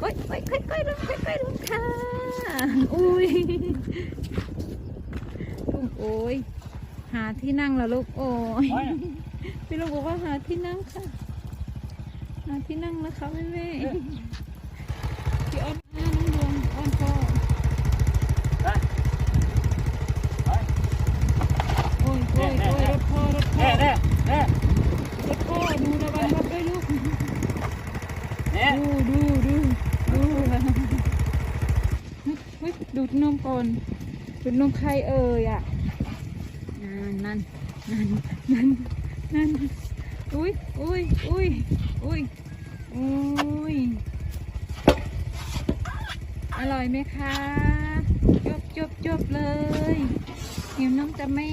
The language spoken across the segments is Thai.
โอ้ยโอ้ยค่อยๆลงค่อยๆลงค่ะอุ้ยลุงโอ้ยหาที่นั่งแล้วลูกโอ้ยพี่ลูกบอกว่าหาที่นั่งค่ะ หาที่นั่งนะคะแม่แม่พี่อ้อนน้องดวงอ้อนพ่อโอ้ยโอ้ยโอ้ยรถพ่อรถพ่อ แน่แน่แน่ รถพ่อดูระวังรถด้วยลูก แน่ ดูดูดูดูเฮ้ย ดูดนมก่อนดูดนมใครเอ่ยอะนั่นนั่นนั่นนั่นนั่นอุ้ยอุ้ยอุ้ยอุ้ยอุ้ยอร่อยไหมคะจบจบจบเลยหิวนมจะแม่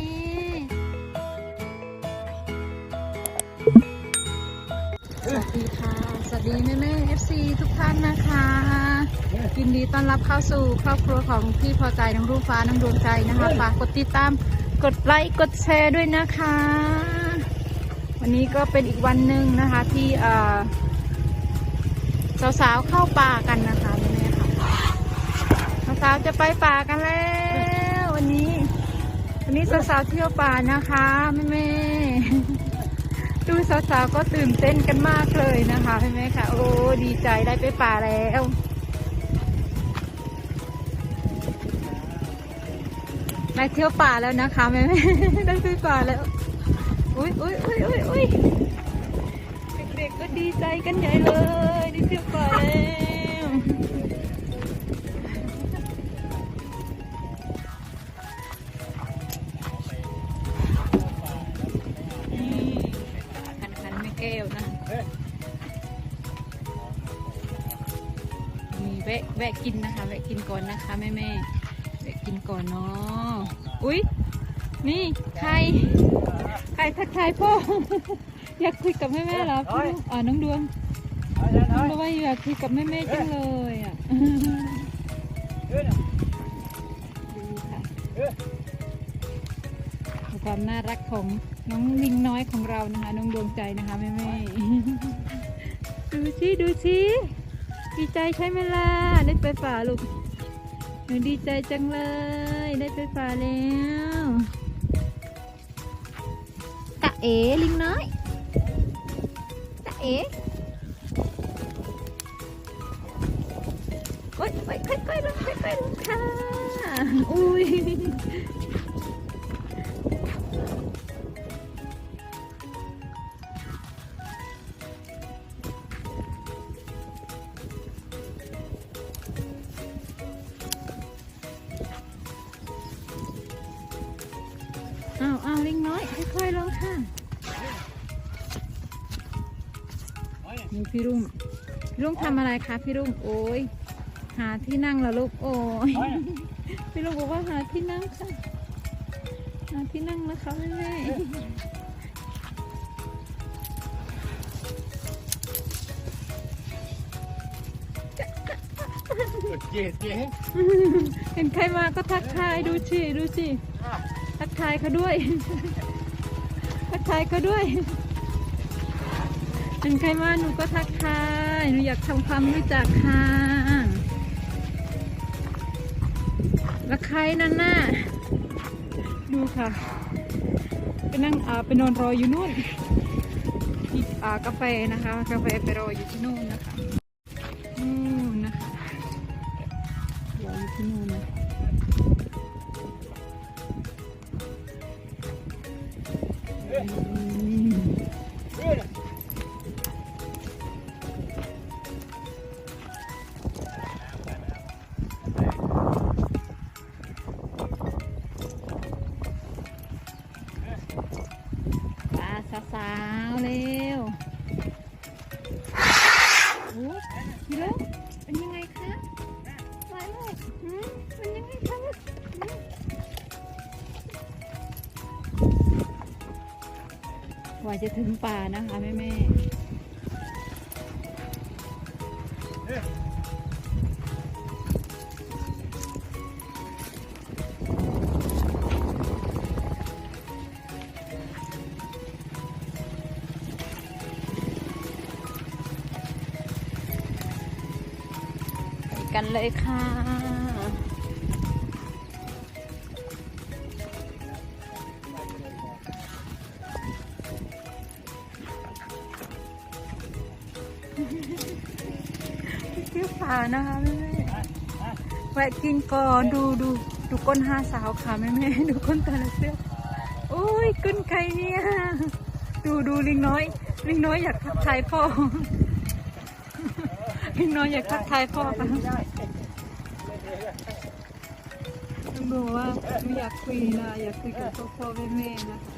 สวัสดีค่ะ วัสดีแม่แม่เอฟซีทุกท่านนะคะยินดีต้อนรับเข้าสู่ครอบครัวของพี่พอใจน้องรุ่งฟ้าน้องดวงใจนะคะฝากกดติดตามกดไลค์กดแชร์ด้วยนะคะ วันนี้ก็เป็นอีกวันหนึ่งนะคะที่เอ่อสาวๆเข้าป่ากันนะคะแม่แม่ค่ะสาวๆจะไปป่ากันแล้ว วันนี้ วันนี้สาวๆเที่ยวป่านะคะแม่แม่ๆ ดูสาวๆก็ตื่นเต้นกันมากเลยนะคะใช่ไหมคะโอ้ดีใจได้ไปป่าแล้วได้เที่ยวป่าแล้วนะคะแม่แม่ได้ไปป่าแล้วอุ้ยอุ้ยอุ้ยอุ้ยอุ้ยเด็กๆก็ดีใจกันใหญ่เลยได้เที่ยวป่าแล้ว แวะแวะกินนะคะ แวะกินก่อนนะคะแม่แม่ๆแวะกินก่อนเนาะอุ๊ยนี่ใครใครทักทายพ่อ อยากคุยกับแม่แม่ๆเหรอพี่ลูกอ๋อน้องดวงน้องดวงว่าอยากคุยกับแม่แม่ๆจังเลยอะดูค่ะความน่ารักของน้องลิงน้อยของเรานะคะ น้องดวงใจนะคะแม่แม่ๆดูสิดูสิ ดีใจใช่ไหมล่ะ ได้ไปป่าลูก หนูดีใจจังเลย ได้ไปป่าแล้วตะเอลิงน้อยตะเอ๋โอ๊ยโอ๊ยค่อยๆลงค่อยๆลงค่ะ อุ้ย พี่รุ่งพี่รุ่งทำอะไรคะพี่รุ่งโอ้ยหาที่นั่งแล้วลูกโอ้ยพี่รุ่งบอกว่าหาที่นั่งค่ะหาที่นั่งนะคะแม่แม่เจ๊เจ๊เห็นใครมาก็ทักทายดูสิดูสิทักทายเขาด้วย ทักทายเขาด้วย เห็นใครมาหนูก็ทักทายหนูอยากทำความรู้จักค่ะแล้วใครนั่นน่ะดูค่ะไปนั่งอาไปนอนรออยู่นู่นที่อ่ากาแฟนะคะ กาแฟไปรออยู่ที่นู่นนะคะนู่นนะคะรออยู่ที่นู่นนะอืม ว่าจะถึงป่านะคะแม่แม่กันเลยค่ะ ที่ยวป่านะคะแม่แม่แวะกินก่อนดูดูดูก้นห้าสาวค่ะแม่แม่ดูก้นแต่ละเสื้อโอ้ยก้นใครเนี่ยดูดูลิงน้อย ลิงน้อยอยากทักทายพ่อลิงน้อยอยากทักทายพ่อค่ะลุงบอกว่าไม่อยากคุยนะอยากคุยกับพ่อพ่อแม่แม่นะคะ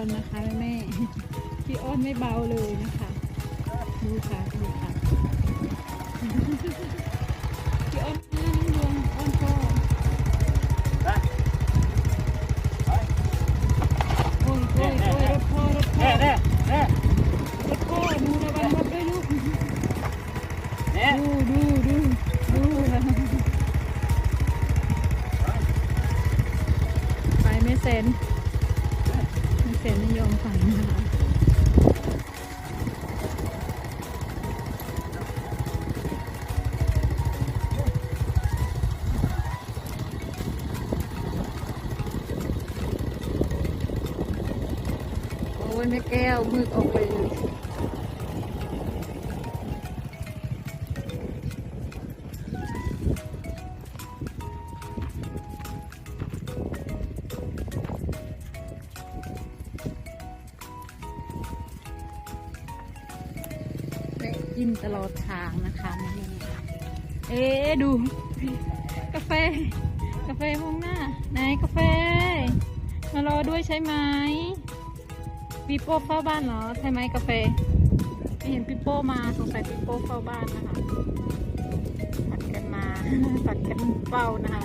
อนนะคะแม่แม่พี่อ้อนไม่เบาเลยนะคะ ดูค่ะดูค่ะ โอ้ยแม่แก้วมือออกไปเลยกินตลอดทางนะคะแม่เอ๊ดู กาแฟ กาแฟมองหน้า ไหนกาแฟ มารอด้วยใช่ไหม ปีโป้เฝ้าบ้านเหรอใช่ไหมกาแฟไม่เห็นปีโป้มาสงสัยปีโป้เฝ้าบ้านนะคะผัดกันมาผัดกันเฝ้านะคะ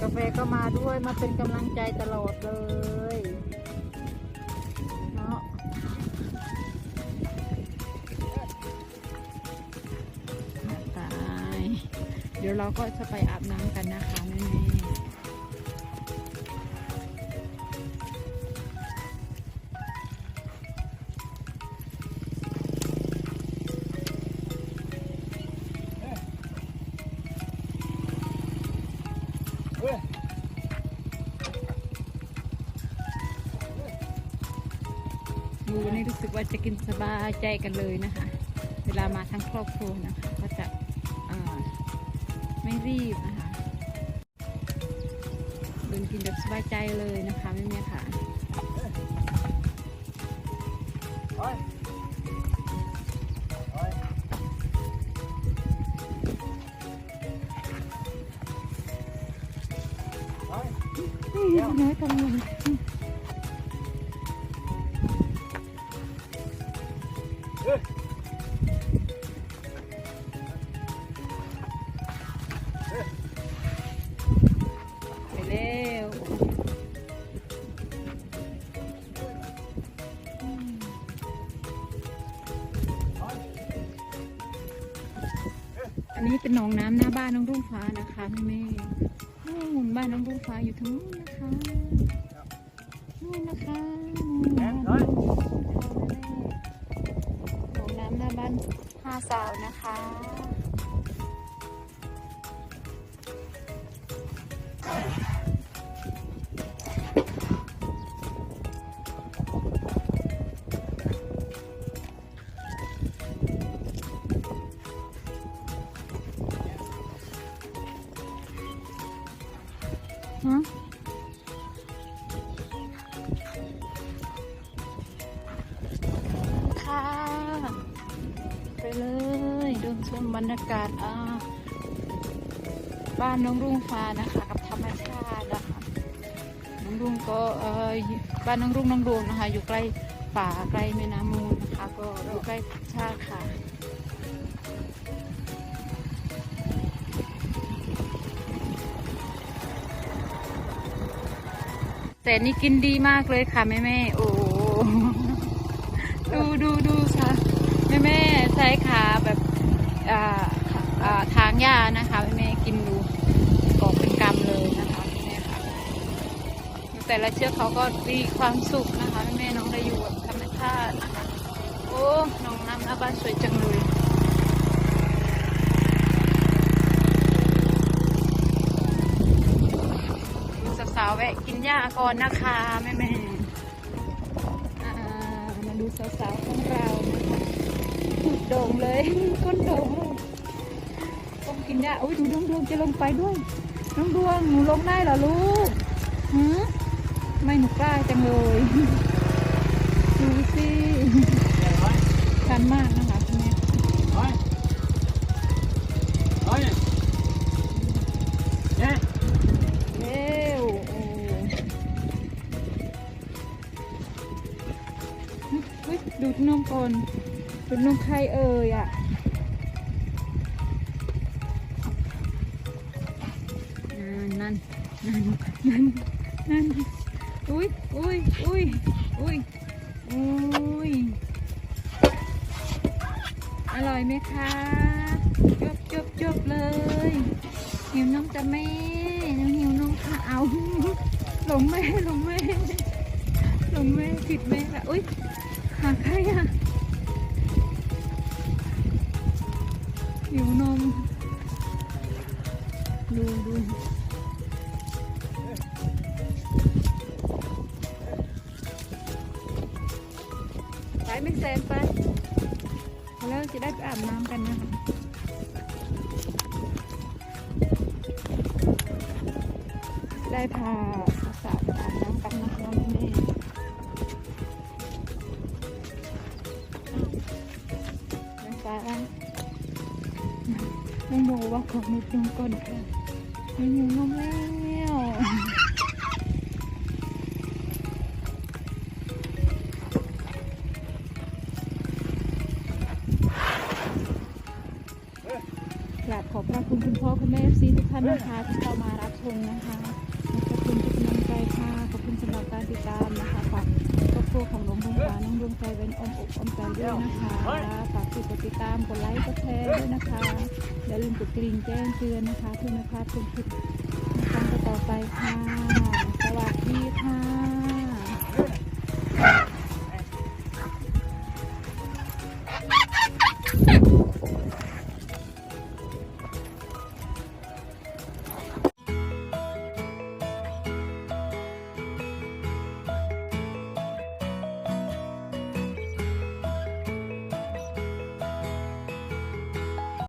กาแฟก็มาด้วยมาเป็นกำลังใจตลอดเลยเนาะตาย เดี๋ยวเราก็จะไปอาบน้ำกันนะคะแม่ วันนี้รู้สึกว่าจะกินสบายใจกันเลยนะคะ เวลามาทั้งครอบครัวนะคะก็จะเอ่อไม่รีบนะคะเดินกินแบบสบายใจเลยนะคะแม่แม่ค่ะไปไปไปนี่น้อยทำไม อันนี้เป็นหนองน้ำหน้าบ้านน้องรุ่งฟ้านะคะแม่แม่นู่นบ้านน้องรุ่งฟ้าอยู่ทางนู้นนะคะนู่นนะคะนู่นบ้านน้องนองน้ำหน้าบ้านห้าสาวนะคะ มบรรยากาศบ้านน้องรุ่งฟ้านะคะกับธรรมชาตินะคะน้องรุ่งก็บ้านน้องรุ่งน้องดวงนะคะ อยู่ใกล้ป่าใกล้แม่น้ำมูลนะคะก็อยู่ใกล้ธรรมชาติค่ะแต่นี่กินดีมากเลยค่ะแม่แม่โอ้ดูดูดูค่ะแม่แม่ใช้ขาแบบ ทางหญ้านะคะแม่กินดูกอบเป็นกำเลยนะคะแม่ค่ะแต่ละเชือกเขาก็มีความสุขนะคะแม่น้องได้อยู่กับธรรมชาตินะคะโอ้น้องน้ำหน้าบ้านสวยจังเลยดูสาวๆแวะกินหญ้าก่อนนะคะแม่ๆอ่มาดูสาวๆของเรานะคะ โด่งเลยก้นโด่งก้มกินหญ้าอุ้ยดูน้องดวงจะลงไปด้วยน้องดวงหนูลงได้เหรอลูกหือไม่หนูกล้าจังเลยดูสิชันมากนะคะคุณแม่ไปไปเนี่ยเอวโอ้ยดูดนมก่อน ดูดนนมใครเอ่ยอะนั่นนั่นนั่นนั่นอุ้ยอุ้ยอุ้ยอุ้ยอุ้ยอร่อยไหมคะจบจบจบเลยหิวนมจะแม่น้องหิวนมค่ะเอาหลงแม่หลงแม่หลงแม่ผิดแม่ละอุ้ยหาใครอะ หิวนม ดูดูไปไม่แซนไป แล้วจะได้ไปอาบน้ำกันนะคะได้พาสาวไปอาบน้ำกันนะคะแม่้องโมว่าของนิดนึงก่อนค่ะไม่หิวนมแล้วกราบขอบพระคุณคุณพ่อคุณแม่ซีทุกท่านนะคะที่เข้ามารับชมนะคะขอบคุณทุกกำลังใจค่ะขอบคุณสำหรับการติดตามนะคะฝาก ครอบครัวของหลวงดวงตาน้องดวงใจเป็นอมอกอมใจด้วยนะคะฝากกดติดตามกดไลค์กดแชร์ด้วยนะคะอย่าลืมกดกริ่งแจ้งเตือนนะคะเพื่อไม่พลาดชมคลิปในครั้งต่อไปค่ะ